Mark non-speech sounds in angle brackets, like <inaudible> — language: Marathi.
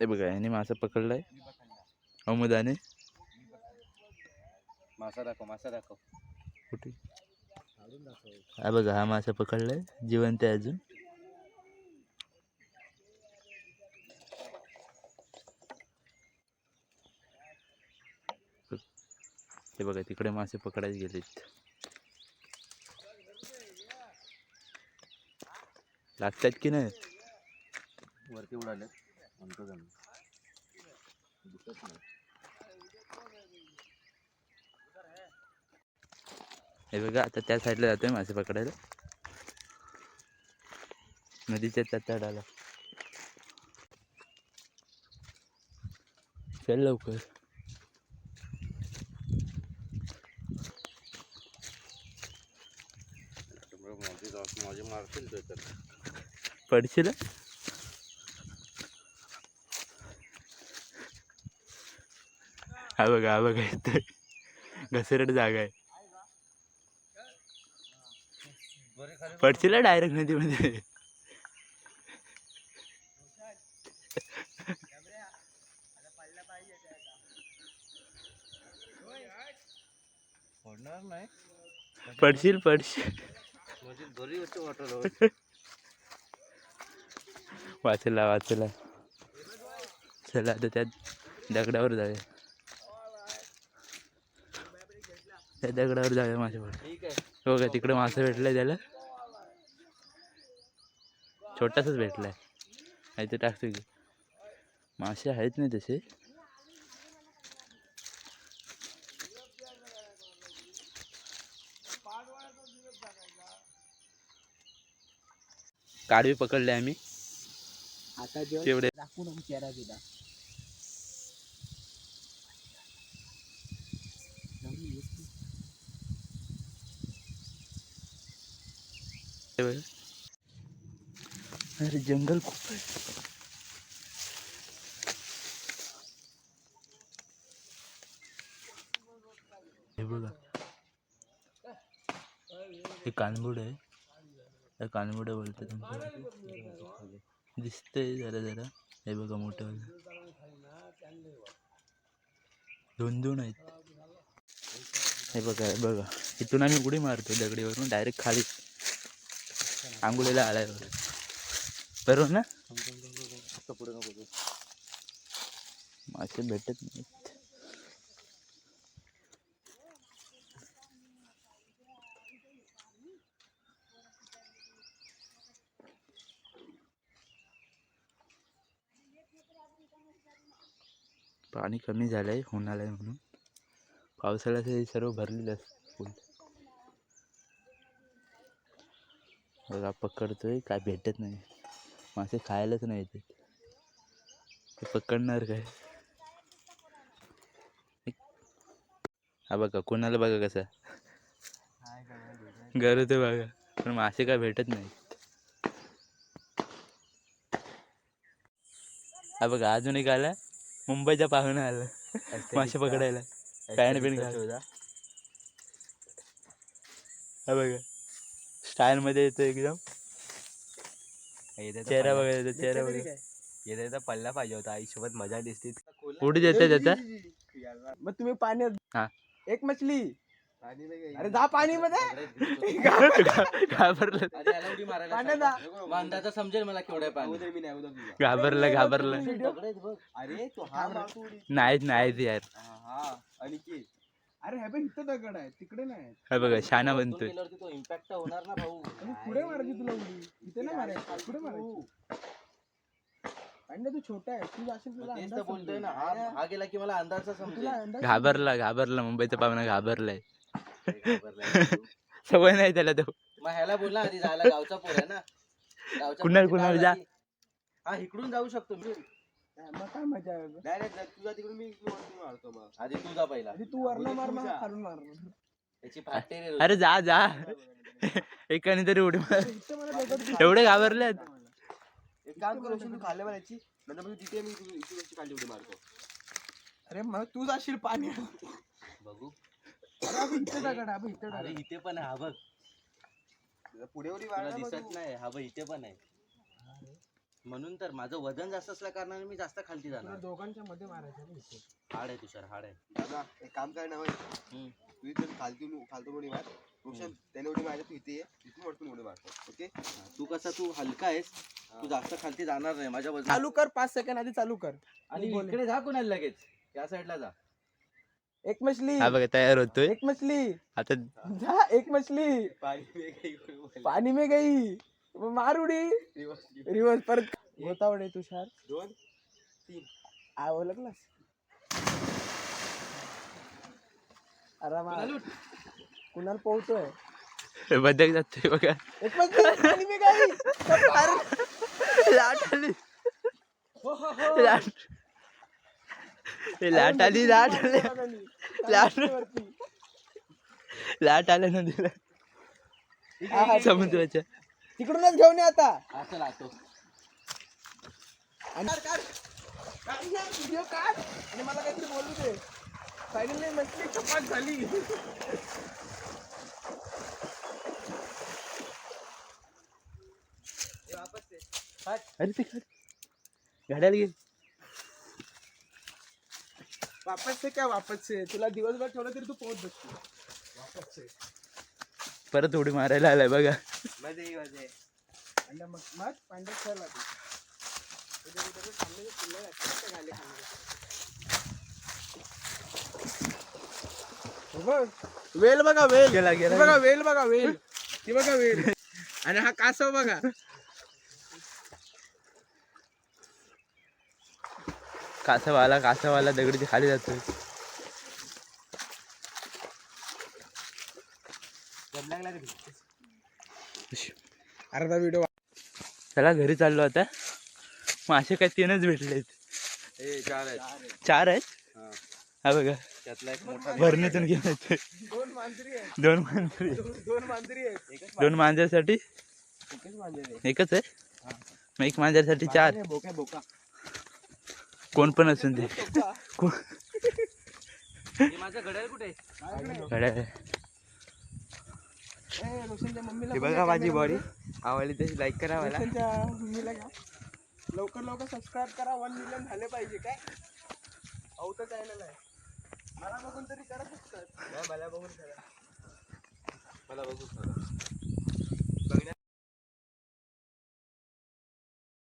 हे बघा याने मासा पकडलाय. अमुदाने मासा दाखव मासा दाखव. कुठे? हा बघा हा मासा पकडलाय. जिवंत आहे अजून. हे बघा तिकडे मासे पकडायला गेलेत. लागतात की नाही? वरती उडाले म्हणतो दिसत नाही हे बघा आता त्या साईडला जातोय मासे पकडायला. नदीच्या त्या तडाला चल लवकर. पडशील? हा बघा हा बघा इथे. घसरट जागा आहे. पडशील डायरेक्ट नदीमध्ये? पडशील पडशील. वाचला वाचला. चला आता त्या दगडावर जाऊया. त्या दगडावर जाऊया आहे. हो का? तिकडे मासा भेटलाय त्याला. छोटासाच भेटलाय. आहे ते टाकतो की. मासे आहेत नाही तसे. काडवी पकडले आम्ही. आता जेव्हा तेवढे. दाखवून चेहरा तिला अरे जंगल खूप आहे हे बघा. हे कानबुड जरा जरा. हे बघा दोन दोन हे हे इथून आम्ही उडी मारतो दगडीवरून. डायरेक्ट खाली. आंघोळीला आलाय बरोबर ना. पुढे नको मासे भेटत नाहीत. पाणी कमी झालंय होणार आहे म्हणून. पावसाळ्यात हे सर्व भरलेलं फुल. बघा पकडतोय काय भेटत नाही. मासे खायलाच नाही ते पकडणार काय? हा बघा कोणाला बघा कसा? गरज आहे बघा. पण मासे काय भेटत नाही हा बघा अजून एक आला. मुंबईचा पाहुणा आला. मासे पकडायला. पॅन्ट बिन घाल. हा बघा. स्टाईल मध्ये येतो एकदम. चेहरा बघा चेहरा तर पडला पाहिजे होता आईसोबत मज़ा दिसते. उडी देते त्याचा? मग तुम्ही पाण्यात एक मछली. अरे जा पाणी मध्ये घाबरलं. पाण्यात जा. समजेल मला केवढ्या पाणी. घाबरलं घाबरलं. अरे तो हा नाहीत यार. हा अरे हे पण इथं दगड आहे तिकडे नाही हा बघा शाना बनतोय. केल्यावरती तो इम्पॅक्ट होणार ना भाऊ. आणि पुढे मारायची तुला उडी? इथे नाही मारायची पुढे मारायची. आणि तू छोटा आहे तू जाशील तुला तेच अंदाज तर बोलतोय समजेल. ना. हा हा गेला की मला अंदाजा तुला समजेल अंदाज घाबरला घाबरला मुंबईचा पाहुणा घाबरलाय. घाबरलाय तू. <laughs> सवय नाही त्याला तो. मग ह्याला बोल ना आधी जायला गावचा पोर आहे ना. गावच्या कुणाल- पोराची कुणाल जा. हा इकडून जाऊ शकतो मी. मग काय मजा आहे? बे? डायरेक्ट तुझा तिकडून मी मारतो मग. आधी तू जा पहिला. आधी तू वरनं मार मग खालून मार. त्याची फाटे रे अरे जा जा. एकाने तरी उडी मार. एवढे घाबरलेत. एक काम करू तू नंतर मग तिथे मी तुझी इथे कशी खाली उडी मारतो. अरे मग तू जाशील पाणी बघू. इथे दगड आहे, अबे इथे अरे दगड इथे पण आहे हा बघ. पुढे उडी दिसत नाही हा बघ इथे पण आहे. म्हणून तर माझं वजन जास्त असल्या कारणाने मी जास्त खालती तुला जाणार दोघांच्या मध्ये मारायचं ना इथे. हाड आहे तुषार हाड आहे. दादा एक काम कर ना भाई हम्म. तू इथून खालतून खालतून उडी मार. रोशन त्याने उडी मारली तू इथे ये. तिथून वरतून उडी मारतो ओके? तू कसा तू हलका आहेस. तू जास्त खालती जाणार नाही माझ्या वजन चालू कर पाच सेकंड आधी चालू कर. आणि. इकडे जा कुणाला लगेच. या साईडला जा. एक मछली. हा बघा तयार होतोय. एक मछली. आता जा एक मछली. पाणी में गई. मग मार उडी रिवर्स परत गोतावडे तुषार. दोन आव लागलास अरे मार कुणाल पोहतोय बदक जातोय बघा. में लाट आली. हो, हो, हो. लाट. लाट आली लाट आली. लाट. लाट. आल्या नदीला समुद्राच्या. तिकडूनच घेऊन ये आता. चल आतो आणि काढ, काढ. काढ ना, काढ. आणि मला काहीतरी बोलू दे. फायनली मछली चपाक झाली. अरे ते? गाड्याला गेली वापस से क्या वापस से तुला दिवसभर ठेवलं तरी तू पोहोच बसतो वापस से परत उडी मारायला आलाय बघा. मजा मजा. मग मग पांढर खेळला तू तुझ्या कुठे फुलं लागतात वेल बघा वेल. गेला गेला. बघा वेल बघा वेल. ती बघा वेल. आणि हा कासव बघा. कासवाला कासवाला दगडीची खाली जातोय. अर्धा व्हिडिओ चला घरी चाललो आता. मासे काय तीनच भेटलेत ए चार आहेत. चार आहेत? हा. हा बघा. त्यातला एक मोठा भरणीतून घेऊन येतोय. दोन मांजरी आहेत. दोन मांजरी दोन- मांजरी आहेत. दोन मांजरसाठी? एकच आहे. एकच आहे? मग एक मांजरसाठी चार. अरे, बोका बोका. कोण पण असून ते कोण? हे माझं घड्याळ कुठे आहे? गड्या ए, रोशनच्या मम्मीला हे बघा माझी बॉडी. आवडली तर लाईक करा मला. रोशनच्या मम्मीला घ्या. लवकर लवकर सबस्क्राईब करा. वन मिलियन झाले पाहिजे काय? अवतं चॅनल आहे मला बघून तरी करत असतात मला बघून करा. मला बघू